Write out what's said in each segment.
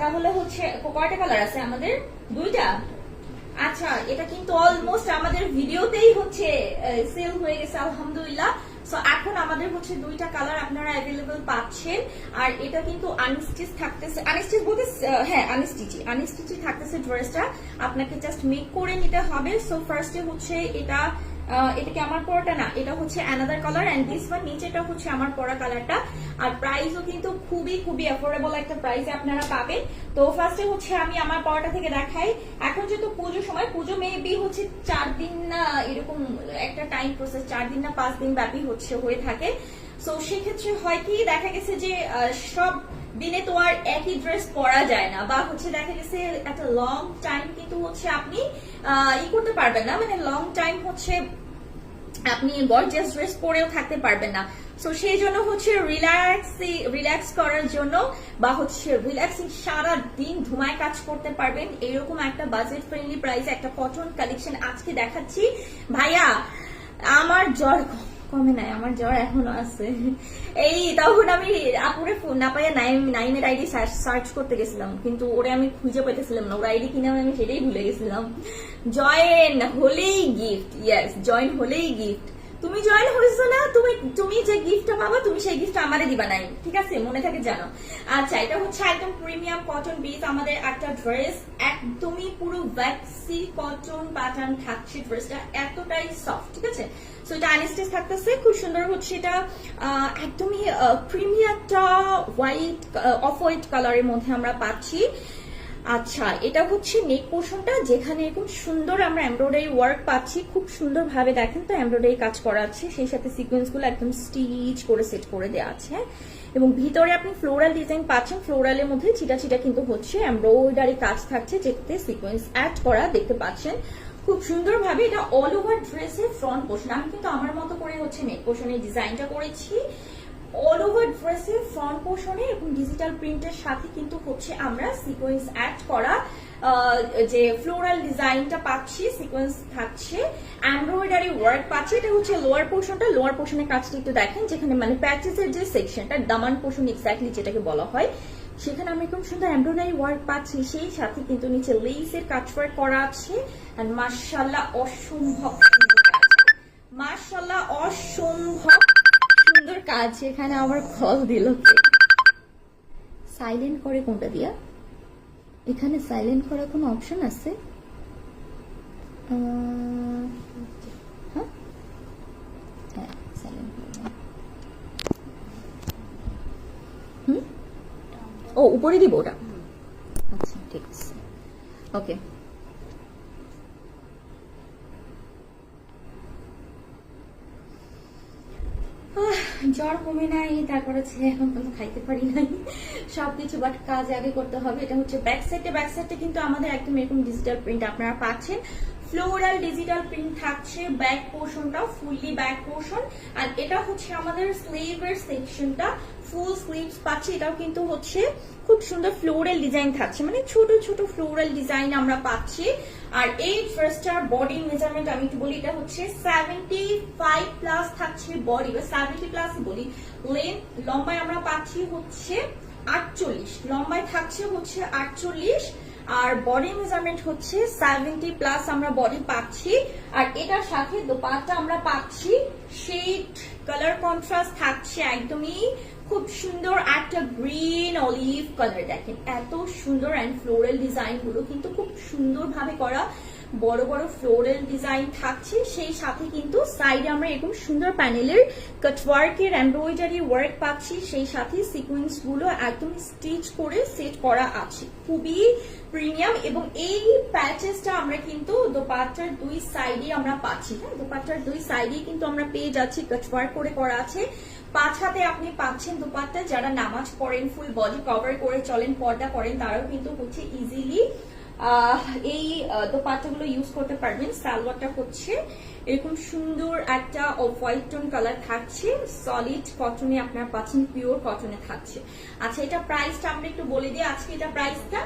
তাহলে হচ্ছে কয়টা কালার আছে আমাদের? দুইটা? আচ্ছা এটা কিন্তু অলমোস্ট আমাদের ভিডিওতেই হচ্ছে সেল হয়ে গেছে, আলহামদুলিল্লাহ। এখন আমাদের হচ্ছে দুইটা কালার আপনারা অ্যাভেলেবল পাচ্ছেন। আর এটা কিন্তু আনস্টিচ থাকতেছে আনস্টিচ বলতে হ্যাঁ আনস্টিচি আনস্টিচি থাকতেছে ড্রেসটা আপনাকে জাস্ট মেক করে নিতে হবে। সো ফার্স্টে হচ্ছে এটা আহ, এটা কি আমার পরাটা? না এটা হচ্ছে another colour and this one নিচেটা হচ্ছে আমার পরা কালারটা আর প্রাইসও কিন্তু খুবই খুবই অ্যাফোর্ডেবল একটা প্রাইসে আপনারা পাবেন। তো ফার্স্টে হচ্ছে আমি আমার পরাটা থেকে দেখাই। এখন যেহেতু পুজো সময় পুজো মেবি হচ্ছে চার দিন না এরকম একটা টাইম প্রসেস চার দিন না পাঁচ দিন ব্যাপী হচ্ছে হয়ে থাকে। সো সেক্ষেত্রে হয় কি দেখা গেছে যে সব দিনে তো আর একই ড্রেস পরা যায় না। বা হচ্ছে দেখা গেছে একটা লং টাইম কিন্তু হচ্ছে আপনি ই করতে পারবেন না। মানে লং টাইম হচ্ছে আপনি গর্জিয়াস ড্রেস পরেও থাকতে পারবেন না। সো সেই জন্য হচ্ছে রিল্যাক্স রিল্যাক্স করার জন্য বা হচ্ছে রিল্যাক্সিং সারা দিন ধুমায় কাজ করতে পারবেন। এরকম একটা বাজেট ফ্রেন্ডলি প্রাইসে একটা কটন কালেকশন আজকে দেখাচ্ছি। ভাইয়া, আমার জ্বর কমে নাই, আমার জ্বর এখনও আছে। এই তখন আমি আপুরে ফোন না পাইয়া নাইন নাইনের আইডি সার্চ করতে গেছিলাম, কিন্তু ওরে আমি খুঁজে পাইতেছিলাম না, ওর আইডি কিনে আমি সেটাই ভুলে গেছিলাম। জয়েন হলেই গিফট ইয়েস জয়েন হলেই গিফট তুমি জয়েন হয়েছো না, তুমি তুমি যে গিফটটা পাবা, তুমি সেই গিফটটা আমারে দিবা নাই। ঠিক আছে? মনে থাকে জানো আচ্ছা এটা হচ্ছে একদম প্রিমিয়াম কটন বিট আমাদের একটা ড্রেস একদমই পুরো ভ্যাক্সি কটন প্যাটার্ন থাকছে ড্রেসটা এতটাই সফট ঠিক আছে? সো এটা আনস্টেজ থাকতেছে, খুব সুন্দর হচ্ছে এটা। একদমই প্রিমিয়ারটা হোয়াইট অফ হোয়াইট কালারের মধ্যে আমরা পাচ্ছি। আচ্ছা এটা হচ্ছে নেক পোর্শনটা যেখানে এরকম সুন্দর আমরা এমব্রয়ডারি ওয়ার্ক পাচ্ছি, খুব সুন্দর ভাবে দেখেন তো এমব্রয়ডারি কাজ করা আছে সেই সাথে সিকোয়েন্সগুলো একদম স্টিচ করে সেট করে দেওয়া আছে হ্যাঁ? এবং ভিতরে আপনি ফ্লোরাল ডিজাইন পাচ্ছেন ফ্লোরালের মধ্যে চিটা চিটা কিন্তু হচ্ছে এমব্রয়ডারি কাজ থাকছে, যেটাতে সিকোয়েন্স অ্যাড করা দেখতে পাচ্ছেন খুব সুন্দরভাবে এটা অল ওভার ড্রেসের ফ্রন্ট পোর্শন আমি কিন্তু আমার মতো করে হচ্ছে নেক পোর্শনের ডিজাইনটা করেছি অল ওভার ড্রেসের ফ্রন্ট পোর্শনে এবং ডিজিটাল প্রিন্টের সাথে কিন্তু হচ্ছে আমরা সিকোয়েন্স অ্যাড করা যে ফ্লোরাল ডিজাইনটা পাচ্ছি সিকোয়েন্স থাকছে এমব্রয়ডারি ওয়ার্ক পাচ্ছি, এটা হচ্ছে লোয়ার পোর্শনটা লোয়ার পোর্শনের কাজটা একটু দেখেন, যেখানে মানে প্যাচেসের যে সেকশনটা দামান পোর্শন এক্স্যাক্টলি যেটাকে বলা হয়, সেখানে আমি এরকম সুন্দর এমব্রয়ডারি ওয়ার্ক পাচ্ছি, সেই সাথে কিন্তু নিচে লেসের কাজ ওয়ার্ক করা আছে আর মার্শাল্লাহ অসম্ভব মার্শাল্লাহ অসম্ভব কাজ, এখানে আবার কল দিল সাইলেন্ট করে কোনটা দিয়া? এখানে সাইলেন্ট করার কোনো অপশন আছে? হ্যাঁ? হ্যাঁ ও, উপরে দিব ওটা? আচ্ছা ঠিক আছে। ওকে জ্বর কমে নাই, তারপরে হচ্ছে এখন কোনো খাইতে পারি নাই। সবকিছু বাট কাজ আগে করতে হবে। এটা হচ্ছে ব্যাক সাইডে ব্যাক সাইডে কিন্তু আমাদের একদম এরকম ডিজিটাল প্রিন্ট আপনারা পাচ্ছেন। ফ্লোরাল ডিজিটাল প্রিন্ট থাকছে ব্যাক পোর্শনটা ফুললি ব্যাক পোর্শন আর এটা হচ্ছে আমাদের স্লিভের সেকশনটা ফুল স্লিভস পাচ্ছি। এটাও কিন্তু হচ্ছে খুব সুন্দর ফ্লোরাল ডিজাইন থাকছে। মানে ছোট ছোট ফ্লোরাল ডিজাইন আমরা পাচ্ছি। আর এই ড্রেসটার বডি মেজারমেন্ট আমি একটু বলি, এটা হচ্ছে সেভেন্টি ফাইভ প্লাস থাকছে বডি বা সেভেন্টি প্লাস বলি লেন্থ লম্বায় আমরা পাচ্ছি হচ্ছে আটচল্লিশ। লম্বায় থাকছে হচ্ছে আটচল্লিশ। আর বডি মেজারমেন্ট হচ্ছে সেভেন্টি প্লাস আমরা বডি পাচ্ছি। আর এটার সাথে দোপাট্টা আমরা পাচ্ছি। শেড কালার কন্ট্রাস্ট থাকছে একদমই। খুব সুন্দর একটা গ্রিন অলিভ কালার দেখেন, এত সুন্দর অ্যান্ড ফ্লোরাল ডিজাইনগুলো কিন্তু খুব সুন্দর ভাবে করা। বড় বড় ফ্লোরাল ডিজাইন থাকছে। সেই সাথে কিন্তু সাইডে আমরা এরকম সুন্দর প্যানেলের কাটওয়ার্কের এমব্রয়ডারি ওয়ার্ক পাচ্ছি। সেই সাথে সিকোয়েন্সগুলো একদম স্টিচ করে সেট করা আছে। খুবই প্রিমিয়াম এবং এই প্যাচেসটা আমরা কিন্তু দোপাট্টার দুই সাইডে আমরা পাচ্ছি। হ্যাঁ দোপাট্টার দুই সাইডে কিন্তু আমরা পেয়ে যাচ্ছি কাটওয়ার্ক করে করা আছে। পাঁচ হাতে আপনি পাচ্ছেন দোপাট্টা। যারা নামাজ পড়েন ফুল বডি কভার করে চলেন, পর্দা করেন, তারাও কিন্তু হচ্ছে ইজিলি এই দোপাট্টাগুলো ইউজ করতে পারবেন। সালোয়ারটা হচ্ছে এরকম সুন্দর একটা হোয়াইট টোন কালার থাকছে। সলিড কটনে আপনার পাচ্ছেন পিওর কটনে থাকছে। আচ্ছা এটা প্রাইসটা আমরা একটু বলে দিই। আজকে এটা প্রাইসটা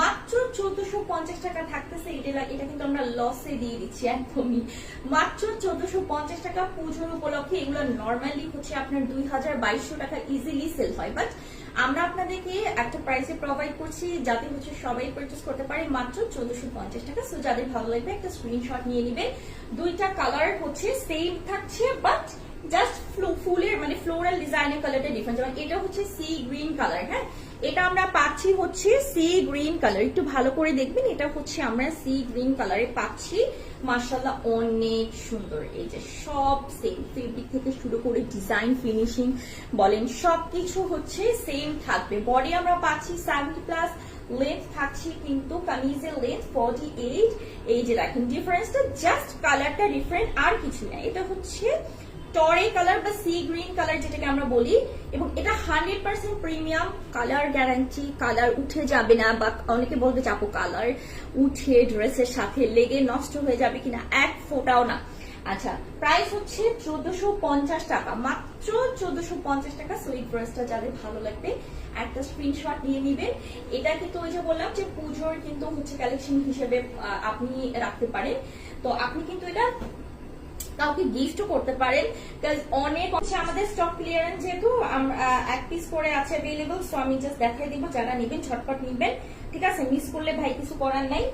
মাত্র চোদ্দশো পঞ্চাশ টাকা থাকতেছে। এটা এটা কিন্তু আমরা লসে দিয়ে দিচ্ছি, একদমই। মাত্র চোদ্দশো পঞ্চাশ টাকা পুজোর উপলক্ষে এগুলো নর্মালি হচ্ছে আপনার দুই হাজার বাইশশো টাকা ইজিলি সেল হয়। বাট আমরা আপনাদেরকে একটা প্রাইসে প্রোভাইড করছি, যাতে হচ্ছে সবাই পারচেস করতে পারে মাত্র চোদ্দশো পঞ্চাশ টাকা। সো যাদের ভালো লাগবে একটা স্ক্রিনশট নিয়ে নেবেন দুইটা কালার হচ্ছে সেম থাকছে বাট জাস্ট ফুলের মানে ফ্লোরাল ডিজাইনের কালারটা ডিফারেন্ট যেমন এটা হচ্ছে সি গ্রিন কালার হ্যাঁ? এটা আমরা পাচ্ছি হচ্ছে সি গ্রিন কালার একটু ভালো করে দেখবেন, এটা হচ্ছে আমরা সি গ্রিন কালারে পাচ্ছি। মার্শাল্লাহ অনেক সুন্দর। এই যে সব সেম ফেব্রিক থেকে শুরু করে ডিজাইন ফিনিশিং বলেন সব কিছু হচ্ছে সেম থাকবে। বডি আমরা পাচ্ছি সেভেন্টি প্লাস লেন্থ থাকছে কিন্তু কামিজের লেন্থ ফর্টি এইট এই যে দেখেন ডিফারেন্সটা জাস্ট কালারটা ডিফারেন্ট আর কিছু না। এটা হচ্ছে টরে কালার বা সি গ্রিন কালার যেটাকে আমরা বলি, এবং এটা hundred percent premium colour guarantee colour উঠে যাবে না, বা অনেকে বলবে চাপো কালার উঠে ড্রেসের সাথে লেগে নষ্ট হয়ে যাবে কিনা, এক ফোটাও না। আচ্ছা প্রাইস হচ্ছে চোদ্দশো পঞ্চাশ টাকা, মাত্র চোদ্দশো পঞ্চাশ টাকা সো এই ড্রেসটা যাদের ভালো লাগবে, একটা স্ক্রিনশট নিয়ে নিবেন। এটা কিন্তু ওই যে বললাম যে পুজোর কিন্তু হচ্ছে কালেকশন হিসেবে আপনি রাখতে পারেন। তো আপনি কিন্তু এটা কাউকে গিফটও করতে পারেন অনেক হচ্ছে আমাদের স্টক ক্লিয়ারেন্স যেহেতু এক পিস করে আছে অ্যাভেলেবল সো আমি জাস্ট দেখাই দিব যারা নেবেন, ঝটপট নিবেন। ঠিক আছে মিস করলে ভাই কিছু করার নাই।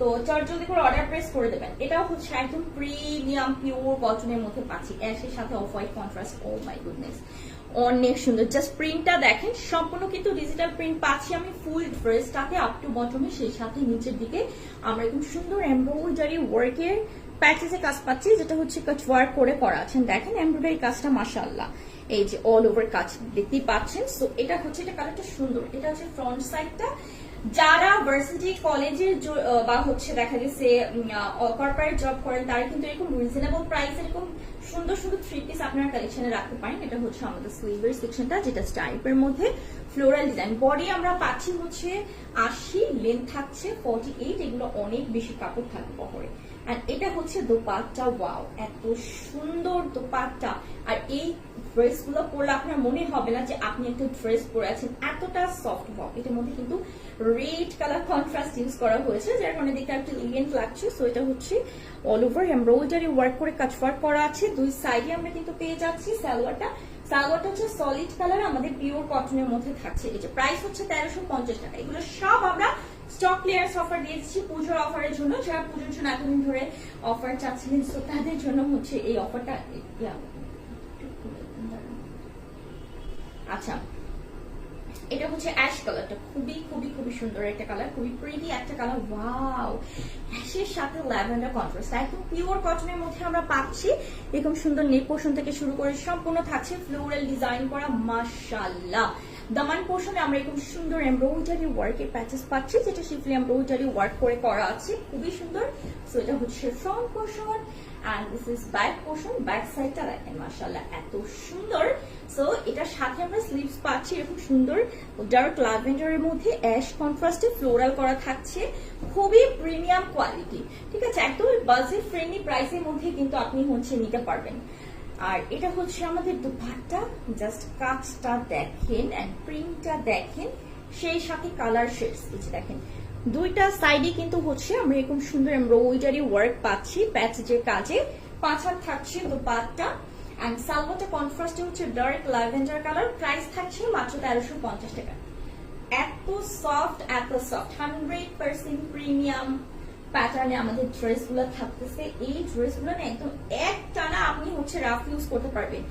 তো চট জলদি করে অর্ডার প্রেস করে দেবেন। এটাও হচ্ছে একদম প্রিমিয়াম পিওর কটনের মধ্যে পাচ্ছি। অ্যাশের সাথে off white contrast oh my goodness অনেক সুন্দর। জাস্ট প্রিন্টটা দেখেন, সম্পূর্ণ কিন্তু ডিজিটাল প্রিন্ট পাচ্ছি আমি ফুল ড্রেসটাতে আপ টু বটমে সেই সাথে নিচের দিকে। আমরা একদম সুন্দর এমব্রয়ডারি ওয়ার্কের প্যাচেসে কাজ পাচ্ছি, যেটা হচ্ছে কাজ ওয়ার্ক করে করা আছেন। দেখেন এমব্রয়ডারি কাজটা, মাশাআল্লাহ। এই যে অল ওভার কাজ দেখতেই পাচ্ছেন। সো এটা হচ্ছে এটা কালারটা সুন্দর। এটা হচ্ছে ফ্রন্ট সাইডটা যারা ভার্সিটি কলেজের বা হচ্ছে দেখা গেছে কর্পোরেট জব করেন, তারা কিন্তু এরকম রিজনেবল প্রাইস এরকম সুন্দর সুন্দর থ্রি পিস আপনার কালেকশনে রাখতে পারেন। এটা হচ্ছে আমাদের স্লিভের সেকশনটা যেটা স্টাইপের মধ্যে ফ্লোরাল ডিজাইন বডি আমরা পাচ্ছি হচ্ছে আশি লেন্থ থাকছে ফর্টি এইট এগুলো অনেক বেশি কাপড় থাকবে বহরে আর এটা হচ্ছে দোপাট্টা ওয়াও এত সুন্দর দোপাট্টা। আর এই ড্রেসগুলো পরলে আপনার মনে হবে না যে আপনি একটা ড্রেস পরে আছেন, এতটা সফট ওয়াও এটার মধ্যে কিন্তু রেড কালার কন্ট্রাস্ট ইউজ করা হয়েছে, যার কারণে দেখতে একটা লিগেন্ট লাগছে। সো এটা হচ্ছে অল ওভার এমব্রয়ডারি ওয়ার্ক করে কাজ ওয়ার্ক করা আছে। দুই সাইডে আমরা কিন্তু পেয়ে যাচ্ছি সালোয়ারটা। সালোয়ারটা হচ্ছে সলিড কালার আমাদের পিওর কটনের মধ্যে থাকছে। এই যে প্রাইস হচ্ছে তেরোশো টাকা। এগুলো সব আমরা স্টক ক্লিয়ারেন্স অফার দিয়ে দিচ্ছি পুজোর অফারের জন্য। যারা পুজোর জন্য এতদিন ধরে অফার চাচ্ছিলেন তো তাদের জন্য হচ্ছে এই অফারটা আচ্ছা এটা হচ্ছে অ্যাশ কালারটা খুবই খুবই খুবই সুন্দর একটা কালার খুবই প্রিটি একটা কালার ওয়াও অ্যাশের সাথে ল্যাভেন্ডার কন্ট্রাস্ট একদম পিওর কটনের মধ্যে আমরা পাচ্ছি। এরকম সুন্দর নেক পোর্শন থেকে শুরু করে সম্পূর্ণ থাকছে ফ্লোরাল ডিজাইন করা, মাশাআল্লাহ! দামান পোর্শনে আমরা এরকম সুন্দর এমব্রয়ডারি ওয়ার্কের প্যাচেস পাচ্ছি, যেটা শিফলি এমব্রয়ডারি ওয়ার্ক করে করা আছে। খুবই সুন্দর। সো এটা হচ্ছে front portion and this is back portion back সাইডটা দেখেন, মাশাআল্লাহ, এত সুন্দর। সো এটার সাথে আমরা স্লিভস পাচ্ছি এরকম সুন্দর। ডার্ক ল্যাভেন্ডারের মধ্যে অ্যাশ কন্ট্রাস্টে ফ্লোরাল করা থাকছে। খুবই প্রিমিয়াম কোয়ালিটি ঠিক আছে, একদম বাজেট ফ্রেন্ডলি প্রাইসের মধ্যে কিন্তু আপনি হচ্ছে নিতে পারবেন। আর এটা হচ্ছে আমাদের দুপাট্টা। জাস্ট কাজটা দেখেন এন্ড প্রিন্টটা দেখেন। সেই সাথে কালার শেডস কিছু দেখেন। দুইটা সাইডে কিন্তু হচ্ছে আমরা এরকম সুন্দর এমব্রয়ডারি ওয়ার্ক পাচ্ছি প্যাচেজের কাজে। পাঁচ হাত থাকছে দুপাট্টা। অ্যান্ড সালভাটা কন্ট্রাস্টে হচ্ছে ডার্ক ল্যাভেন্ডার কালার প্রাইস থাকছে মাত্র তেরোশো পঞ্চাশ টাকা। এত সফট এত সফট হান্ড্রেড পার্সেন্ট প্রিমিয়াম প্যাটার্নে আমাদের ড্রেসগুলো থাকতেছে। এই ড্রেসগুলো না একদম এক টানা আপনি হচ্ছে রাফ ইউজ করতে পারবেন।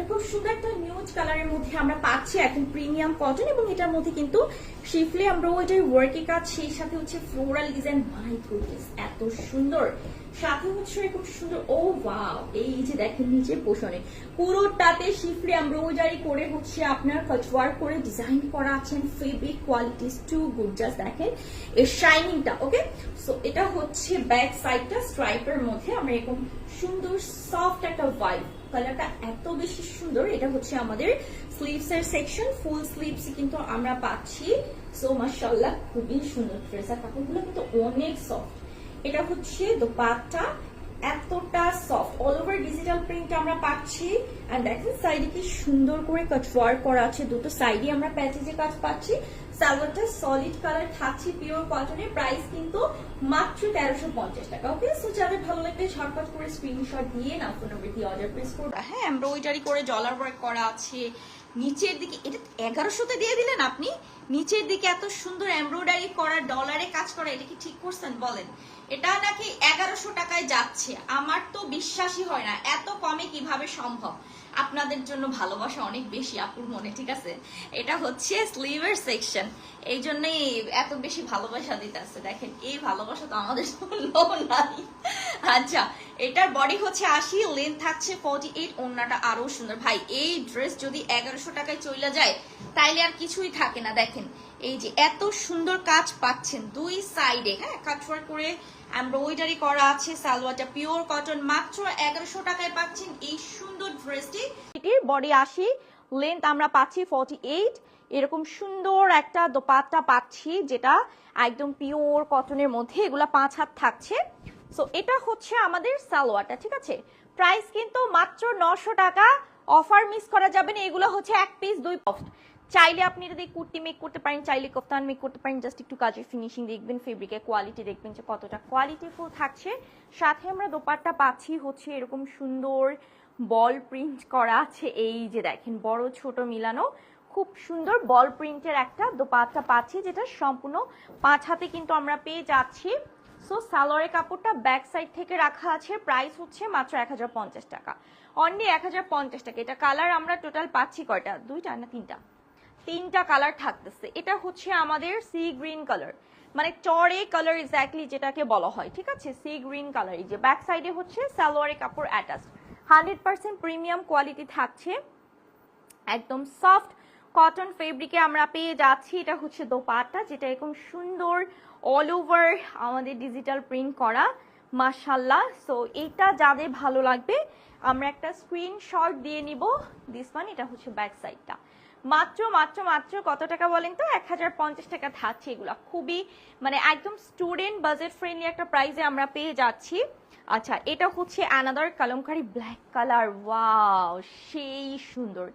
এটা খুব সুন্দর একটা নিউজ কালারের মধ্যে আমরা পাচ্ছি এখন প্রিমিয়াম কটন এবং এটার মধ্যে কিন্তু শিফলি আমরা ওইটার ওয়ার্কের কাজ, সেই সাথে হচ্ছে ফ্লোরাল ডিজাইন মাই গুডনেস এত সুন্দর। সাথে হচ্ছে খুব সুন্দর, ও ওয়াও এই যে দেখেন নিচে পোষণে পুরোটাতে শিফলি এমব্রয়ডারি করে হচ্ছে আপনার কচওয়ার্ক করে ডিজাইন করা আছেন fabric quality's too good just দেখেন এর শাইনিংটা ওকে সো এটা হচ্ছে ব্যাক সাইডটা স্ট্রাইপের মধ্যে, আমরা এরকম সুন্দর সফট একটা ভাইব কালারটা এত বেশি সুন্দর, এটা হচ্ছে আমাদের স্লিভস এর সেকশন ফুল স্লিভস কিন্তু আমরা পাচ্ছি। সো মাশাআল্লাহ, খুবই সুন্দর ড্রেস আর কাপড়গুলো কিন্তু অনেক সফট এটা হচ্ছে দোপাট্টা, এতটা soft all over digital print আমরা পাচ্ছি। দেখেন সাইডে কি সুন্দর করে কাটওয়ার্ক করা আছে। দুটো সাইডে আমরা প্যাচেজে কাজ পাচ্ছি। সালোয়ারটা সলিড কালার থাকছে পিওর কটনের প্রাইস কিন্তু মাত্র তেরোশো পঞ্চাশ টাকা ওকে সো যাদের ভালো লাগবে, ঝটপট করে স্ক্রিনশট দিয়ে না ফোন নম্বর দিয়ে অর্ডার প্লেস করবে হ্যাঁ এমব্রয়ডারি করে জলার ওয়ার্ক করা আছে, নিচের দিকে, এটা এগারোশোতে দিয়ে দিলেন আপনি? নিচের দিকে এত সুন্দর এমব্রয়ডারি করা ডলারে কাজ করা, এটা কি ঠিক করছেন? বলেন। এটা নাকি এগারোশো টাকায় যাচ্ছে। আমার তো বিশ্বাসই হয় না, এত কমে কীভাবে সম্ভব? আপনাদের জন্য ভালোবাসা অনেক বেশি, আপুর মনে, ঠিক আছে? এটা হচ্ছে স্লিভের সেকশন এই জন্যই এত বেশি ভালোবাসা দিতে আছে। দেখেন, এই ভালোবাসা তো আমাদের নাই। আচ্ছা এটার বডি হচ্ছে আশি লেন্থ থাকছে ফর্টি এইট ওড়নাটা আরও সুন্দর। ভাই, এই ড্রেস যদি এগারোশো টাকায় চলে যায়, তাইলে আর কিছুই থাকে না, দেখেন। এই যে এত সুন্দর কাজ পাচ্ছেন দুই সাইডে হ্যাঁ কাটওয়ার করে এমব্রয়ডারি করা আছে, সালোয়ারটা পিওর কটন মাত্র এগারোশো টাকায় পাচ্ছেন এই সুন্দর ড্রেসটি এটির বডি আশি লেন্থ আমরা পাচ্ছি ফর্টি এইট এরকম সুন্দর একটা দোপাট্টা পাচ্ছি যেটা একদম পিওর কটনের মধ্যে এগুলা পাঁচ হাত থাকছে। সো এটা হচ্ছে আমাদের সালোয়ারটা, ঠিক আছে? প্রাইস কিন্তু মাত্র নশো টাকা অফার মিস করা যাবে না, এগুলো হচ্ছে এক পিস দুই পফট চাইলে আপনি যদি কুর্তি মেক করতে পারেন, চাইলে কফতান মেক করতে পারেন জাস্ট একটু কাজের ফিনিশিং দেখবেন ফেব্রিকের কোয়ালিটি দেখবেন যে কতটা কোয়ালিটিফুল থাকছে। সাথে আমরা দোপাট্টা পাচ্ছি হচ্ছে এরকম সুন্দর বল প্রিন্ট করা আছে, এই যে দেখেন, বড় ছোট মিলানো। খুব সুন্দর বল প্রিন্টের একটা দোপাট্টা পাচ্ছি, যেটা সম্পূর্ণ পাঁচ হাতে কিন্তু আমরা পেয়ে যাচ্ছি। সো সালোয়ারের কাপড়টা ব্যাক সাইড থেকে রাখা আছে প্রাইস হচ্ছে মাত্র এক হাজার পঞ্চাশ টাকা। অনলি এক হাজার পঞ্চাশ টাকা। এটা কালার আমরা টোটাল পাচ্ছি কয়টা? দুইটা না তিনটা? তিনটা কালার থাকতেছে। এটা হচ্ছে আমাদের সি গ্রিন কালার মানে চরে কালার এক্স্যাক্টলি যেটাকে বলা হয়, ঠিক আছে? সি গ্রিন কালার এই যে ব্যাক সাইডে হচ্ছে সালোয়ারের কাপড় attach hundred percent premium quality থাকছে। একদম সফট কটন ফেব্রিকে আমরা পেয়ে যাচ্ছি। এটা হচ্ছে দোপাট্টা, যেটা এরকম সুন্দর অল ওভার আমাদের ডিজিটাল প্রিন্ট করা। মাশাল্লাহ সো এটা যাদের ভালো লাগবে, আমরা একটা স্ক্রিনশট দিয়ে নিব। দিস ওয়ান এটা হচ্ছে ব্যাক সাইডটা মাত্র মাত্র মাত্র কত টাকা বলেন তো? এক হাজার পঞ্চাশ টাকা থাকছে এগুলো। খুবই মানে একদম স্টুডেন্ট বাজেট ফ্রেন্ডলি একটা প্রাইসে আমরা পেয়ে যাচ্ছি। আচ্ছা এটা হচ্ছে another kalamkari black colour wow সেই সুন্দর।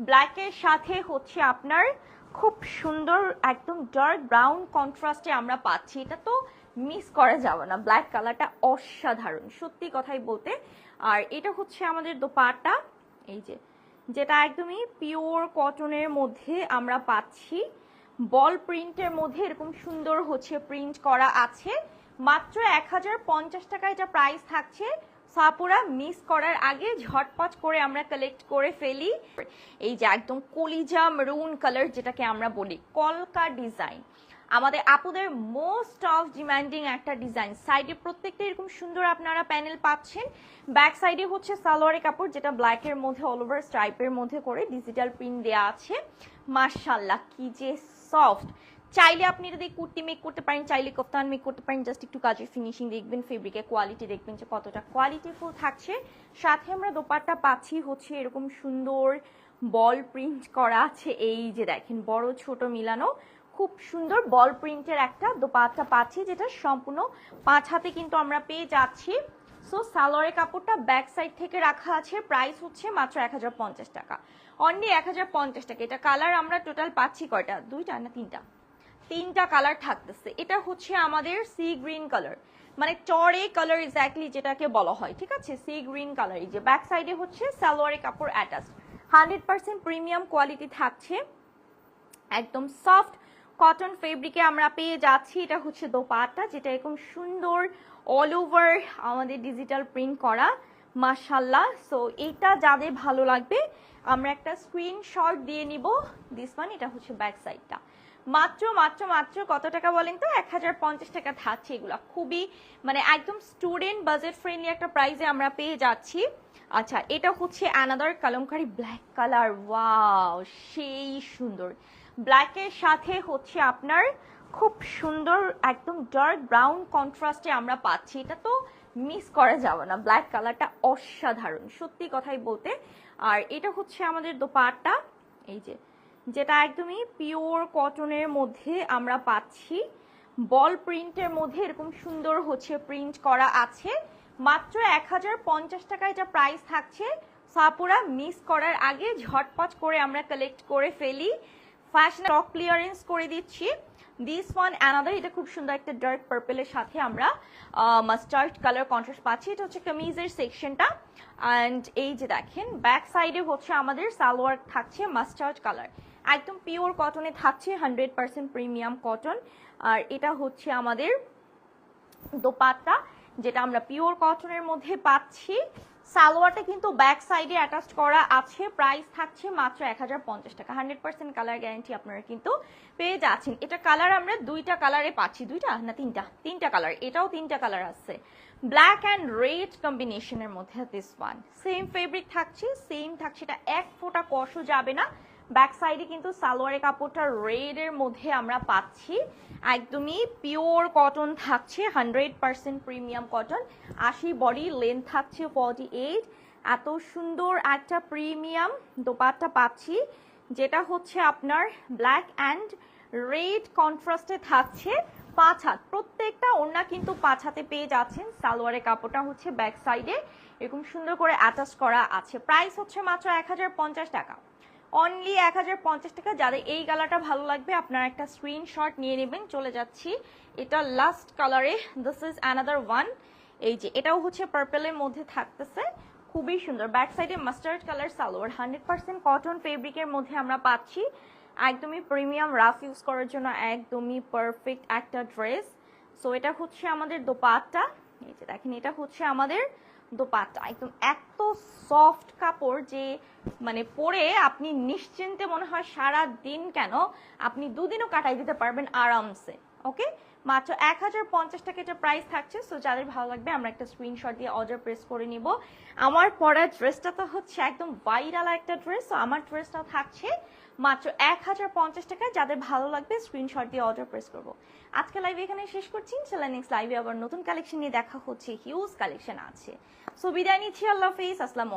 ব্ল্যাকের সাথে হচ্ছে আপনার খুব সুন্দর, একদম ডার্ক ব্রাউন কন্ট্রাস্টে আমরা পাচ্ছি। এটা তো মিস করা যাবে না। ব্ল্যাক কালারটা অসাধারণ, সত্যি কথাই বলতে। আর এটা হচ্ছে আমাদের দোপাট্টা। এই যে যেটা একদমই পিওর কটনের মধ্যে আমরা পাচ্ছি। বল প্রিন্টের মধ্যে এরকম সুন্দর হচ্ছে প্রিন্ট করা আছে। মাত্র এক হাজার পঞ্চাশ টাকায় যা প্রাইস থাকছে, সাপুরা মিস করার আগে ঝটপট করে আমরা কালেক্ট করে ফেলি। এই যে একদম কলিজা মেরুন কালার যেটাকে আমরা বলি, কলকা ডিজাইন আমাদের আপুদের মোস্ট অফ ডিমান্ডিং একটা ডিজাইন সাইডে প্রত্যেকটা এরকম সুন্দর আপনারা প্যানেল পাচ্ছেন। ব্যাক সাইডে হচ্ছে সালোয়ারের কাপড়, যেটা ব্ল্যাকের মধ্যে অল ওভার স্ট্রাইপের মধ্যে করে ডিজিটাল প্রিন্ট দেওয়া আছে। মার্শাল্লাহ কি যে সফট চাইলে আপনি যদি কুর্তি মেক করতে পারেন, চাইলে কফতান মেক করতে পারেন জাস্ট একটু কাজের ফিনিশিং দেখবেন ফেব্রিকের কোয়ালিটি দেখবেন যে কতটা কোয়ালিটিফুল থাকছে। সাথে আমরা দোপাট্টা পাচ্ছি হচ্ছে এরকম সুন্দর বল প্রিন্ট করা আছে। এই যে দেখেন, বড় ছোট মিলানো। খুব সুন্দর বল প্রিন্টের একটা দোপাট্টা পাচ্ছি, যেটা সম্পূর্ণ পাঁচ হাতে কিন্তু আমরা পেয়ে যাচ্ছি। সো সালোয়ারের কাপড়টা ব্যাক সাইড থেকে রাখা আছে প্রাইস হচ্ছে মাত্র এক হাজার পঞ্চাশ টাকা। অনলি এক হাজার পঞ্চাশ টাকা। এটা কালার আমরা টোটাল পাচ্ছি কয়টা? দুইটা না তিনটা? তিনটা কালার থাকতেছে। এটা হচ্ছে আমাদের সি গ্রিন কালার মানে চড়ে কালার এক্স্যাক্টলি যেটাকে বলা হয়, ঠিক আছে? সি গ্রিন কালার এই যে ব্যাক সাইডে হচ্ছে সালোয়ারের কাপড় attach hundred percent premium quality থাকছে। একদম সফট কটন ফেব্রিকে আমরা পেয়ে যাচ্ছি। এটা হচ্ছে দোপাট্টা, যেটা এরকম সুন্দর অল ওভার আমাদের ডিজিটাল প্রিন্ট করা। মাশাল্লাহ সো এটা যাদের ভালো লাগবে, আমরা একটা স্ক্রিনশট দিয়ে নিব। দিস ওয়ান এটা হচ্ছে ব্যাক সাইডটা মাত্র মাত্র মাত্র কত টাকা বলেন তো? এক হাজার পঞ্চাশ টাকা থাকছে এগুলো। খুবই মানে একদম স্টুডেন্ট বাজেট ফ্রেন্ডলি একটা প্রাইসে আমরা পেয়ে যাচ্ছি। আচ্ছা এটা হচ্ছে another kalamkari black colour wow সেই সুন্দর। ব্ল্যাকের সাথে হচ্ছে আপনার খুব সুন্দর, একদম ডার্ক ব্রাউন কন্ট্রাস্টে আমরা পাচ্ছি। এটা তো মিস করা যাবে না। ব্ল্যাক কালারটা অসাধারণ, সত্যি কথাই বলতে। আর এটা হচ্ছে আমাদের দোপাট্টা। এই যে, যেটা একদমই পিওর কটনের মধ্যে আমরা পাচ্ছি। বল প্রিন্টের মধ্যে এরকম সুন্দর হচ্ছে প্রিন্ট করা আছে। মাত্র এক হাজার পঞ্চাশ টাকায় যা প্রাইস থাকছে সাপুরা মিস করার আগে ঝটপট করে আমরা কালেক্ট করে ফেলি। ফ্যাশন টপ ক্লিয়ারেন্স করে দিচ্ছি। দিস ওয়ান অ্যানাদার এটা খুব সুন্দর একটা ডার্ক পার্পেলের সাথে আমরা মাস্টার্ড কালার কন্ট্রাস্ট পাচ্ছি। এটা হচ্ছে কামিজের সেকশনটা অ্যান্ড এই যে দেখেন ব্যাক সাইডে হচ্ছে আমাদের সালোয়ার থাকছে মাস্টার্ড কালার একদম পিওর কটনে থাকছে হান্ড্রেড পার্সেন্ট প্রিমিয়াম কটন আর এটা হচ্ছে আমাদের দোপাট্টা, যেটা আমরা পিওর কটনের মধ্যে পাচ্ছি। সালোয়ারটা কিন্তু ব্যাক সাইডে অ্যাটাচ করা আছে। প্রাইস থাকছে মাত্র এক হাজার পঞ্চাশ টাকা। হান্ড্রেড পার্সেন্ট কালার গ্যারান্টি আপনারা কিন্তু পেয়ে যাচ্ছেন। এটা কালার আমরা দুইটা কালারে পাচ্ছি। দুইটা না, তিনটা? তিনটা কালার এটাও তিনটা কালার আছে। ব্ল্যাক অ্যান্ড রেড কম্বিনেশনের মধ্যে দিস ওয়ান সেম ফেব্রিক থাকছে সেম থাকছে। এটা এক ফোঁটা কষও যাবে না। ব্যাক সাইডে কিন্তু সালোয়ারের কাপড়টা রেড এর মধ্যে আমরা পাচ্ছি। একদমই পিওর কটন থাকছে হান্ড্রেড পার্সেন্ট প্রিমিয়াম কটন আশি বডি লেন্থ থাকছে ফর্টি এইট এত সুন্দর একটা প্রিমিয়াম দোপাট্টা পাচ্ছি, যেটা হচ্ছে আপনার ব্ল্যাক অ্যান্ড রেড কন্ট্রাস্টে থাকছে পাঁচ হাত। প্রত্যেকটা ওড়না কিন্তু পাঁচ হাতে পেয়ে যাচ্ছেন। সালোয়ারের কাপড়টা হচ্ছে ব্যাক সাইডে এরকম সুন্দর করে অ্যাটাচ করা আছে। প্রাইস হচ্ছে মাত্র এক হাজার পঞ্চাশ টাকা। অনলি এক হাজার পঞ্চাশ টাকা। যাদের এই কালারটা ভালো লাগবে, আপনারা একটা স্ক্রিনশট নিয়ে নেবেন। চলে যাচ্ছি। এটা লাস্ট কালারে দিস ইজ অ্যানাদার ওয়ান এই যে, এটাও হচ্ছে পার্পেলের মধ্যে থাকতেছে। খুবই সুন্দর। ব্যাক সাইডে mustard colour salwar. Hundred percent cotton ফেব্রিকের মধ্যে আমরা পাচ্ছি। একদমই প্রিমিয়াম রাফ ইউজ করার জন্য একদমই পারফেক্ট একটা ড্রেস সো এটা হচ্ছে আমাদের দোপাট্টা। এই যে দেখেন, এটা হচ্ছে আমাদের দোপাট্টা একদম এত সফট কাপড় যে মানে পরে আপনি নিশ্চিন্তে মনে হয় সারা দিন কেন আপনি দুদিনও কাটাই দিতে পারবেন আরামসে ওকে মাত্র এক হাজার পঞ্চাশ টাকা এটা প্রাইস থাকছে সো যাদের ভালো লাগবে আমরা একটা স্ক্রিনশট দিয়ে অর্ডার প্রেস করে নিব। আমার পরা ড্রেসটা তো হচ্ছে একদম ভাইরাল একটা ড্রেস তো আমার ড্রেসটা থাকছে মাত্র এক হাজার পঞ্চাশ টাকায় যাদের ভালো লাগবে স্ক্রিনশট দিয়ে অর্ডার প্রেস করব। আজকে লাইভ এখানে শেষ করছি। ইনশাল্লাহ নেক্সট লাইভে আবার নতুন কালেকশন নিয়ে দেখা হচ্ছে। হিউজ কালেকশন আছে। সো বিদায় নিচ্ছি আল্লাহ হাফিজ। আসসালাম